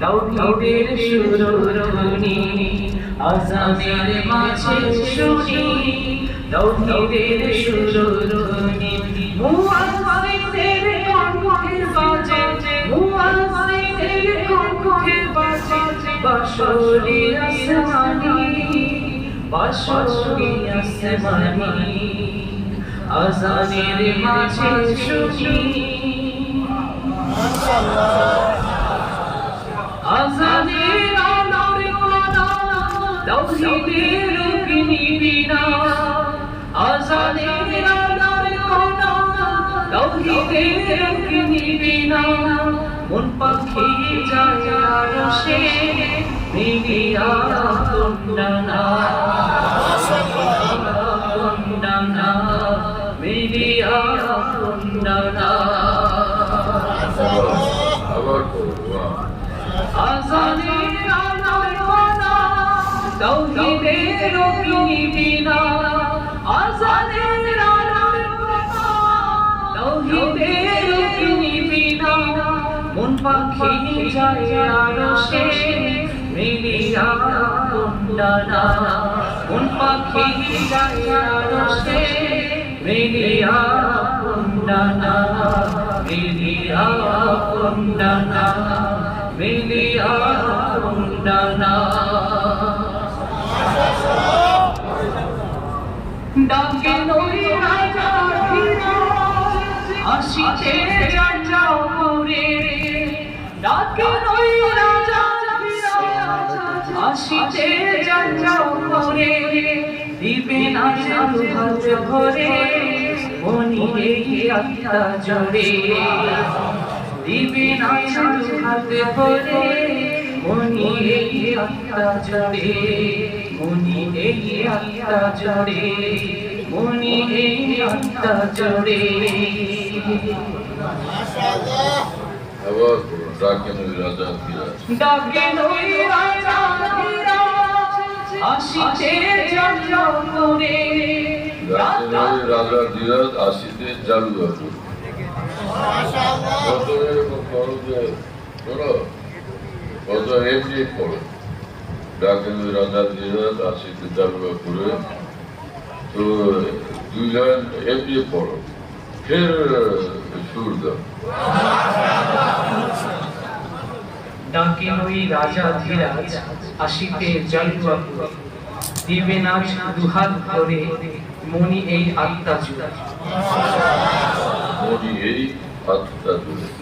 তৌহিদের সুরধ্বনি আজানের মাঝে শুনি। তৌহিদের সুরধ্বনি মুআজ্জিনের কণ্ঠে বাজে মুআজ্জিনের কণ্ঠে বাজে। বাঁশরি আসমানি বাঁশরি আসমানি, আজানের মাঝে শুনি। আজানের আলোর কোনা তৌহিদের রুকনি বিনা। আজানের আলোর কোনা তৌহিদের রুকনি বিনা। মন পাখি যায় আরশে মিলিয়া কুন্ডনা কুন্ডনা মিলিয়া কুন্ডনা আবার করো মন পাখি যায় আরশে মিলিয়া কুন্ডনা মন পাখি যায় আরশে মিলিয়া কুন্ডনা মিলিয়া কুন্ডনা মিলিয়া কুন্ডনা ডাকে নই রাজা আসিতে যাও করে ডাকে নই রাজা আসিতে যাও করে দিবে না হাত ভরে মনি এই আত্মা জড়ে। দিবে না হাত ভরে মনি এই আত্মা জড়ে, মনি এই আত্মা জড়ে, মনি এই আত্মা জড়ে। আবার ডাকে নই রাজা ডাকে রাজা ধীরাজ আসিতে আছে করো কত এমনি রাজা আসিতে চালু করে তো দুজন এমনি পড়ো। ফের সুর দাও। ডাকে নই রাজা ধীরাজ আসিতে জালুয়া দিবে না দুহাত ধরে মনি এই আত্মা জুড়ে। মনি এই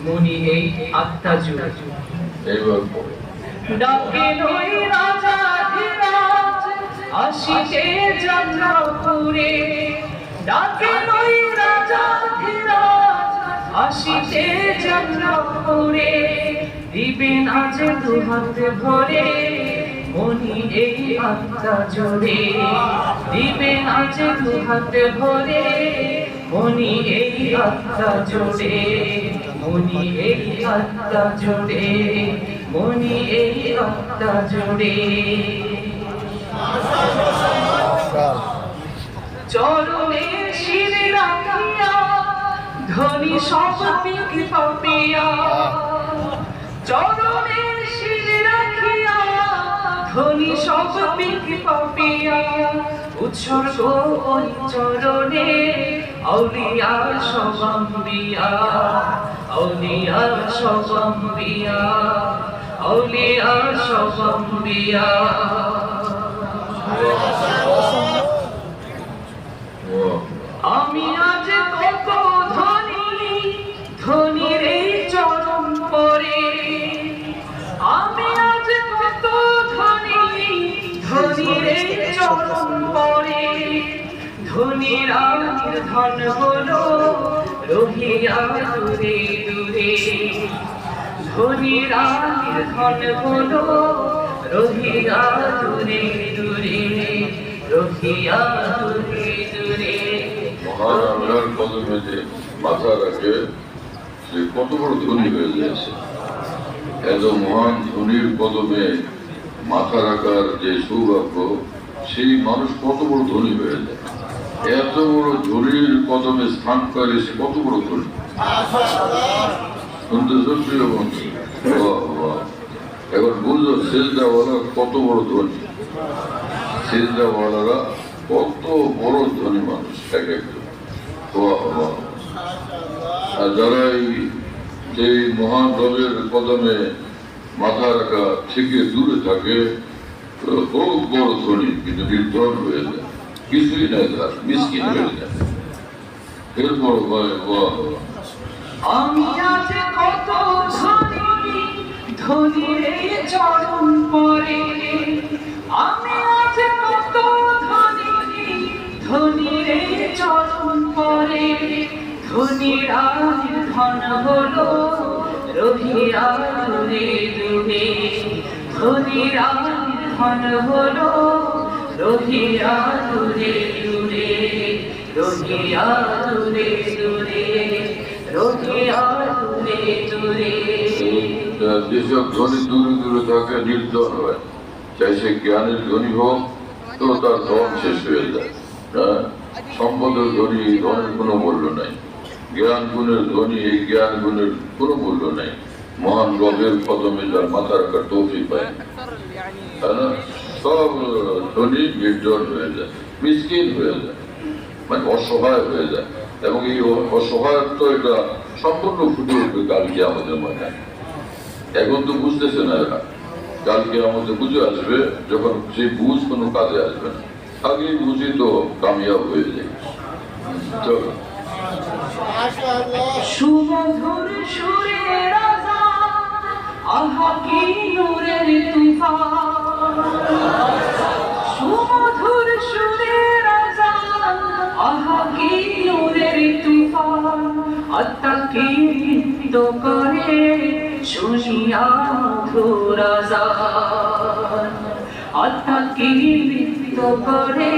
মনি এই আত্মা জুড়ে এইবার ডাকে নই রাজা ধীরাজ আসিতে জন্মপুরে ডাকে নই রাজা ধীরাজ আসিতে জন্মপুরে দিবেন আজ দুহাত ভরে মনি এই আত্মা জোরে। দিবেন আজ দুহাত ভরে। মনি এই আত্মা জোরে মনি এই আত্মা জোরে মনি এই আত্মা জোরে চরণে শির রাখিয়া ধনী সব পিক পাপিয়া। চরণে ধনী পিক পাপিয়া উৎসর্গ ওই চরণে আউলিয়া সবম্বিয়া আউলিয়া সবম্বিয়া আউলিয়া সবম্বিয়া। আমি আজ ধন হলো রহিয়া দূরে দূরে। ধনীরা ধন হলো রহিয়া দূরে দূরে। রহিয়া দূরে দূরে। মহান কদমে যে মাথা রাখে সে কত বড় ধনী হয়ে যাচ্ছে এত মহান ধনীর কদমে মাথা রাখার যে সৌভাগ্য, সেই মানুষ কত বড় ধনী হয়ে যায়। এত বড় ধনীর কদমে স্থান করে সে কত বড় বাহ, বাহ। এখন বুঝলো সেজদাওয়ালা কত বড় ধনী। সেজদাওয়ালারা কত বড় ধনী মানুষ এক একজন। আর যারা এই মহান রবের কদমে মাথা রাখা থেকে দূরে থাকে খুব বড় ধনী কিন্তু নির্ধন হয়ে যায়। কিছুই নাই মিসকিন হয়ে যায় এরপর আমি আজ কত ধনী ধনী রে চরণ পরে আমি আজ কত ধনী ধনী রে চরণ পরে ধনীরা ধন হলো রহিয়া দূরে দূরে ধনীরা ধন হলো যেসব ধনী দূরে দূরে থাকে নির্ধন হয় চাই সে জ্ঞানের ধনী হোক তো তার ধন শেষ হয়ে যায় সম্পদের ধনী ধনের কোনো মূল্য নাই জ্ঞান গুণের ধনী এই জ্ঞান গুণের কোনো মূল্য নাই মহান রবের কদমে যার মাথা রাখার তৌফিক পায়। তাই সব ধনী নির্জন হয়ে যায় মিসকিন হয়ে যায় মানে অসহায় হয়ে যায়। এবং এই অসহায়ত্ব এটা সম্পূর্ণ ফুটে উঠবে কালকে আমাদের মনে এখন তো বুঝতেছে না এরা। কালকে আমাদের বুঝে আসবে যখন সেই বুঝ কোনো কাজে আসবে না। আগে বুঝি তো কামিয়াব হয়ে যায়। চলো। সুমধুর সুরে রাজা আহা কি নূরের তুফান? তুফান করে শুনিয়া মধুর আজান করে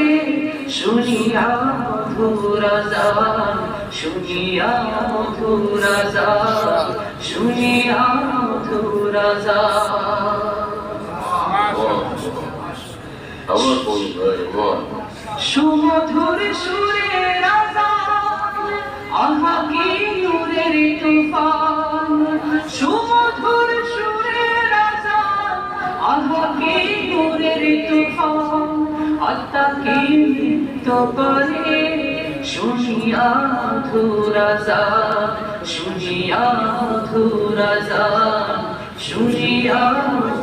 শুনিয়া মধুর শুনিয়া মধুর শুনিয়া মধুর আজান আবার বলুন ভাই বাহ সুমধুর সুরে রাজা আহা নূরের তুফান, সুমধুর সুরে রাজা আহা নূরের তুফান, আত্মাকে লিপ্ত করে। শুনিয়া ধুরাজা শুনিয়া ধুরাজা শুনিয়া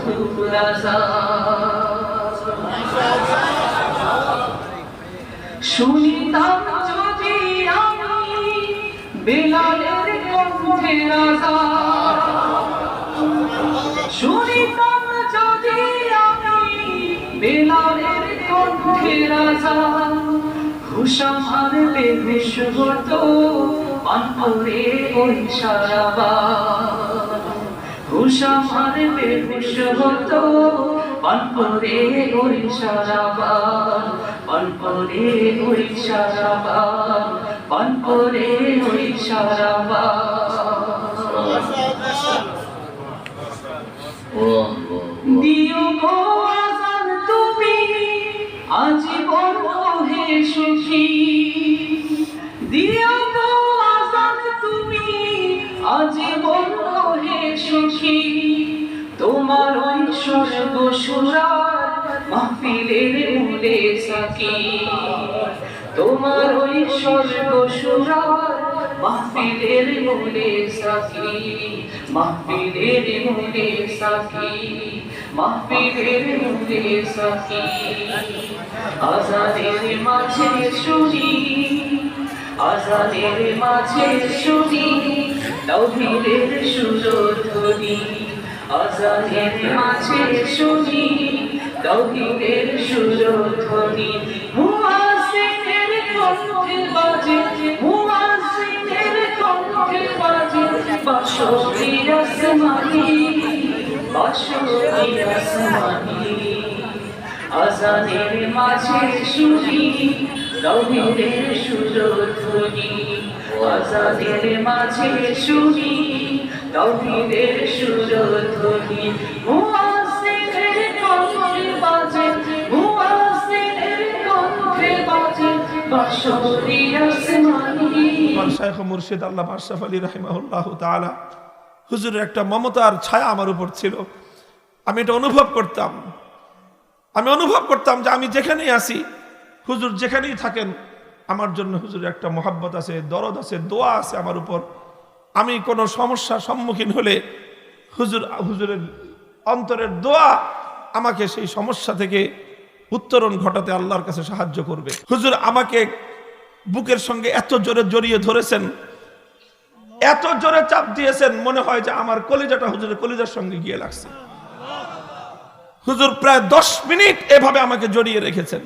ধুরাজা শুনিতাম বেলালের কণ্ঠে রাজা। শুনিতাম যদি আমি বেলালের কণ্ঠে রাজা হুসাম আর বেহুশ হতো পান করে ওই সারাবা হুসাম আর বেহুশ হতো পান করে ওই সারাবার পান করে ওই সারাবার। পান করে ওই বাহ, দিও গো আজান তুমি আজীবন হে সুখী। দিও গো আজান তুমি আজীবন হে সুখী। তোমার ওই স্বর্গ মাহফিলের মূলে সাকি তোমার ওই স্বর্গ সুরার মাহফিলের মূলে সাকি, মাহফিলের মূলে সাকি, মাহফিলের মূলে সাকি। আজাদের মাঝে শুনি আজাদের মাঝে শুনি তৌহিদের সুরধ্বনি আজাদের মাঝে শুনি তৌহিদের সুরধ্বনি মুয়াজ্জিনের কণ্ঠে বাজে মুয়াজ্জিনের কণ্ঠে বাজে বাঁশরি আসমানি বাঁশরি আসমানি আজানের মাঝে শুনি রবিদের সুরধ্বনি আজানের মাঝে শুনি রবিদের সুরধ্বনি মুয়াজ্জিনের হুজুরের একটা মমতার ছায়া আমার উপর ছিল। আমি এটা অনুভব করতাম। আমি অনুভব করতাম যে আমি যেখানেই আছি, হুজুর যেখানেই থাকেন, আমার জন্য হুজুরের একটা মহাব্বত আছে, দরদ আছে, দোয়া আছে আমার উপর। আমি কোনো সমস্যার সম্মুখীন হলে হুজুর, হুজুরের অন্তরের দোয়া আমাকে সেই সমস্যা থেকে উত্তরণ ঘটাতে আল্লাহর কাছে সাহায্য করবে। হুজুর, আমাকে বুকের সঙ্গে এত জোরে জড়িয়ে ধরেছেন, এত জোরে চাপ দিয়েছেন, মনে হয় যে আমার কলিজাটা হুজুরের কলিজার সঙ্গে গিয়ে লাগছে। হুজুর, প্রায় দশ মিনিট এভাবে আমাকে জড়িয়ে রেখেছেন।